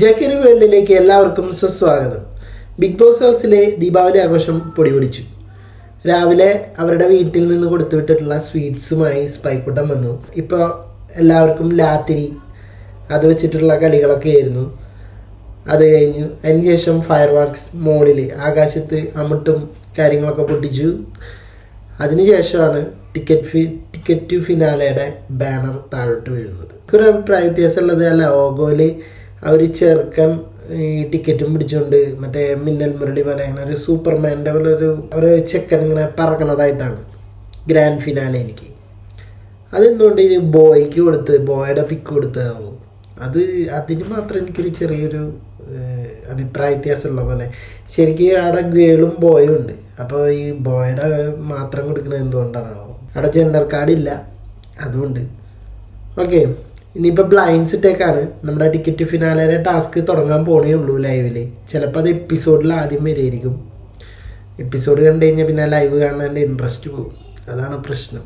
ജക്കരി വേൾഡിലേക്ക് എല്ലാവർക്കും സുസ്വാഗതം. ബിഗ് ബോസ് ഹൗസിലെ ദീപാവലി ആഘോഷം പൊടിപിടിച്ചു. രാവിലെ അവരുടെ വീട്ടിൽ നിന്ന് കൊടുത്തുവിട്ടിട്ടുള്ള സ്വീറ്റ്സുമായി സ്പൈക്കുട്ടം വന്നു. ഇപ്പോൾ എല്ലാവർക്കും ലാത്തിരി അത് വെച്ചിട്ടുള്ള കളികളൊക്കെ ആയിരുന്നു. അത് കഴിഞ്ഞു. അതിന് ശേഷം ഫയർ വർക്ക്സ് മോളിൽ ആകാശത്ത് അമിട്ടും കാര്യങ്ങളൊക്കെ പൊട്ടിച്ചു. അതിനുശേഷമാണ് ടിക്കറ്റ് ഫി ടിക്കറ്റ് ഫിനാലയുടെ ബാനർ താഴോട്ട് വീഴുന്നത്. ഒരു അഭിപ്രായ വ്യത്യാസമുള്ളത് അല്ല. ഓഗോയിൽ ആ ഒരു ചെറുക്കൻ ഈ ടിക്കറ്റും പിടിച്ചുകൊണ്ട് മറ്റേ മിന്നൽ മുരളി പറയുന്ന ഒരു സൂപ്പർമാന്റെ പോലെ ഒരു ഒരു ചെക്കൻ ഇങ്ങനെ പറക്കണതായിട്ടാണ് ഗ്രാൻഡ് ഫിനാലെ എനിക്ക്. അതെന്തുകൊണ്ട് ഈ ബോയ്ക്ക് കൊടുത്ത് ബോയുടെ പിക്ക് കൊടുത്തതാവും അത് അതിന് മാത്രം എനിക്കൊരു ചെറിയൊരു അഭിപ്രായ വ്യത്യാസമുള്ള പോലെ. ശരിക്കും അവിടെ ഗേളും ബോയും ഉണ്ട്. അപ്പോൾ ഈ ബോയുടെ മാത്രം കൊടുക്കുന്നത് എന്തുകൊണ്ടാണാവും? അവിടെ ജെൻഡർ കാർഡ് ഇല്ല. അതുകൊണ്ട്. ഓക്കെ ഇനിയിപ്പോൾ ബ്ലൈൻഡ് സിറ്റേക്കാണ് നമ്മുടെ ടിക്കറ്റ് ഫിനാലയുടെ ടാസ്ക് തുടങ്ങാൻ പോണേ ഉള്ളൂ ലൈവിൽ ചിലപ്പോൾ അത് എപ്പിസോഡിൽ ആദ്യം വരെയായിരിക്കും എപ്പിസോഡ് കണ്ടു കഴിഞ്ഞാൽ പിന്നെ ലൈവ് കാണാന്റെ ഇൻട്രസ്റ്റ് പോകും. അതാണ് പ്രശ്നം.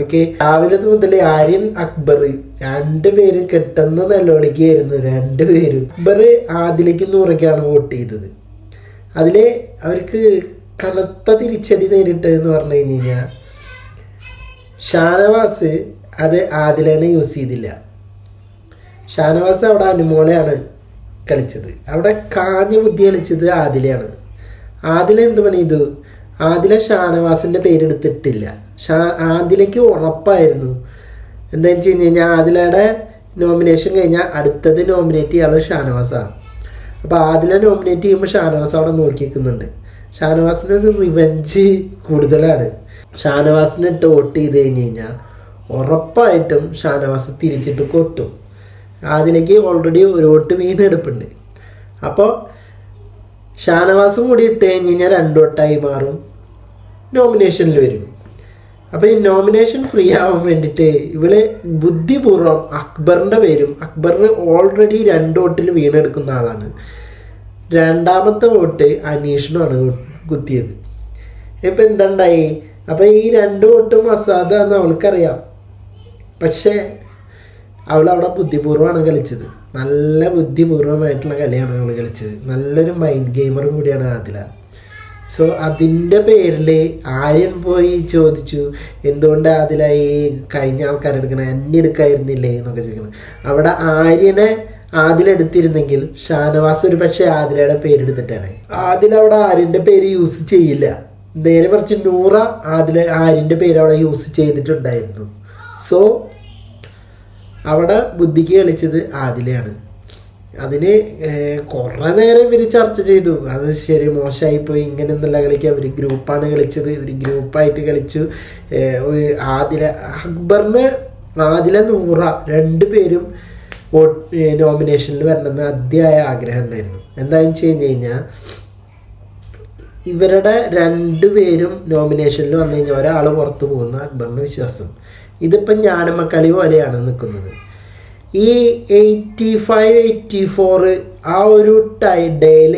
ഓക്കെ രാവിലെ മുതൽ ആര്യൻ അക്ബർ രണ്ടുപേരും കെട്ടുന്ന രണ്ട് രണ്ടുപേരും അക്ബർ ആദിലേക്ക് നൂറയ്ക്കാണ് വോട്ട് ചെയ്തത്. അതിൽ അവർക്ക് കനത്ത തിരിച്ചടി നേരിട്ടതെന്ന് പറഞ്ഞു കഴിഞ്ഞ് കഴിഞ്ഞാൽ ഷാനവാസ് അത് ആദിലേനെ യൂസ് ചെയ്തില്ല. ഷാനവാസ് അവിടെ അനുമോളെയാണ് കളിച്ചത്. അവിടെ കാഞ്ഞ ബുദ്ധി കളിച്ചത് ആദിലയാണ്. ആദില എന്ത് പണി ചെയ്തു? ആദില ഷാനവാസിന്റെ പേരെടുത്തിട്ടില്ല ഷാ ആദിലയ്ക്ക് ഉറപ്പായിരുന്നു. എന്താണെന്ന് വെച്ച് കഴിഞ്ഞ് കഴിഞ്ഞാൽ ആദിലയുടെ നോമിനേഷൻ കഴിഞ്ഞാൽ അടുത്തത് നോമിനേറ്റ് ചെയ്യാനുള്ള ഷാനവാസാണ് അപ്പോൾ ആദില നോമിനേറ്റ് ചെയ്യുമ്പോൾ ഷാനവാസ് അവിടെ നോക്കി നിൽക്കുന്നുണ്ട് ഷാനവാസിന് ഒരു റിവഞ്ച് കൂടുതലാണ്. ഷാനവാസിനെ വോട്ട് ചെയ്ത് കഴിഞ്ഞ് കഴിഞ്ഞാൽ ഉറപ്പായിട്ടും ഷാനവാസ് തിരിച്ചിട്ട് കൊത്തും. അതിലേക്ക് ഓൾറെഡി ഒരു വോട്ട് വീണെടുപ്പുണ്ട് അപ്പോൾ ഷാനവാസും കൂടി ഇട്ട് കഴിഞ്ഞ് കഴിഞ്ഞാൽ രണ്ട് വോട്ടായി മാറും. നോമിനേഷനിൽ വരും. അപ്പോൾ ഈ നോമിനേഷൻ ഫ്രീ ആവാൻ വേണ്ടിയിട്ട് ഇവൾ ബുദ്ധിപൂർവം അക്ബറിന്റെ പേരും അക്ബർ ഓൾറെഡി രണ്ട് വോട്ടിൽ വീണെടുക്കുന്ന ആളാണ്. രണ്ടാമത്തെ വോട്ട് അനീഷിനുമാണ് കുത്തിയത്. ഇപ്പം എന്തുണ്ടായി? അപ്പം ഈ രണ്ട് വോട്ടും അസാധാന്ന് അവൾക്കറിയാം. പക്ഷേ അവൾ അവിടെ ബുദ്ധിപൂർവമാണ് കളിച്ചത്. നല്ല ബുദ്ധിപൂർവമായിട്ടുള്ള കളിയാണ് അവൾ കളിച്ചത്. നല്ലൊരു മൈൻഡ് ഗെയിമറും കൂടിയാണ് ആദില. സോ അതിന്റെ പേരിൽ ആര്യൻ പോയി ചോദിച്ചു എന്തുകൊണ്ട് ഈ കഴിഞ്ഞ ആൾക്കാരെടുക്കണേ എന്നെ എടുക്കായിരുന്നില്ലേ? എന്നൊക്കെ ചോദിക്കണം അവിടെ ആര്യനെ ആദിലെടുത്തിരുന്നെങ്കിൽ ഷാനവാസ് ഒരു പക്ഷേ ആദിലയുടെ പേരെടുത്തിട്ടാണ് ആദിൽ ആര്യന്റെ പേര് യൂസ് ചെയ്യില്ല. നേരെ കുറച്ച് നൂറ ആദില ആര്യന്റെ പേര് അവിടെ യൂസ് ചെയ്തിട്ടുണ്ടായിരുന്നു. സോ അവിടെ ബുദ്ധിക്ക് കളിച്ചത് ആദിലയാണ്. അതിന് കുറേ നേരം ഇവർ ചർച്ച ചെയ്തു. അത് ശരി മോശമായിപ്പോയി ഇങ്ങനെ എന്നുള്ള കളിക്കുക ഒരു ഗ്രൂപ്പാണ് കളിച്ചത്. ഒരു ഗ്രൂപ്പായിട്ട് കളിച്ചു. ആദില അക്ബറിന് ആദില നൂറ രണ്ട് പേരും നോമിനേഷനിൽ വരണമെന്ന് അതിയായ ആഗ്രഹം ഉണ്ടായിരുന്നു. എന്താണെന്ന് വെച്ച് കഴിഞ്ഞ് കഴിഞ്ഞാൽ ഇവരുടെ രണ്ടുപേരും നോമിനേഷനിൽ വന്നു കഴിഞ്ഞാൽ ഒരാൾ പുറത്തു പോകുന്ന അക്ബറിന്റെ വിശ്വാസം. ഇതിപ്പം ഞാനമ്മക്കളി പോലെയാണ് നിൽക്കുന്നത് ഈ എയ്റ്റി ഫൈവ് എയ്റ്റി ഫോർ ആ ഒരു ടൈ ഡേയിൽ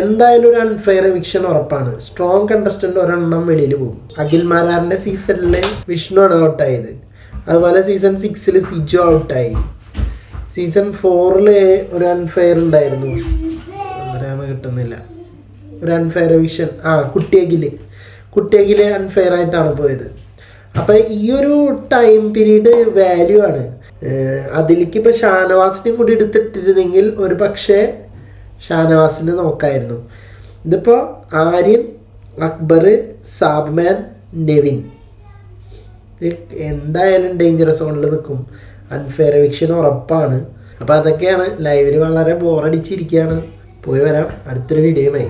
എന്തായാലും ഒരു അൺഫെയർ വിക്ഷൻ ഉറപ്പാണ്. സ്ട്രോങ് കണ്ടസ്റ്റന്റ് ഒരെണ്ണം വെളിയിൽ പോകും. അഖിൽ മാരാറിന്റെ സീസണിൽ വിഷ്ണു ആണ് ഔട്ടായത് അതുപോലെ സീസൺ സിക്സിൽ സിജു ഔട്ടായി സീസൺ ഫോറിൽ ഒരു അൺഫെയർ ഉണ്ടായിരുന്നു. കിട്ടുന്നില്ല. ഒരു അൺഫെയർ വിഷൻ ആ കുട്ടിയകിൽ കുട്ടിയകിൽ അൺഫെയർ ആയിട്ടാണ് പോയത്. അപ്പം ഈ ഒരു ടൈം പീരീഡ് വാല്യൂ ആണ്. അതിലേക്ക് ഇപ്പൊ ഷാനവാസിനെയും കൂടി എടുത്തിട്ടിരുന്നെങ്കിൽ ഒരു പക്ഷേ ഷാനവാസിനെ നോക്കായിരുന്നു. ഇതിപ്പോൾ ആര്യൻ അക്ബർ സാബ്മാൻ നെവിൻ. എന്തായാലും ഡേഞ്ചർ സോണിൽ നിൽക്കും അൺഫെയർ വിക്ഷൻ ഉറപ്പാണ്. അപ്പോൾ അതൊക്കെയാണ്. ലൈവിൽ വളരെ ബോറടിച്ചിരിക്കുകയാണ് പോയി വരാം. അടുത്തൊരു വീഡിയോയുമായി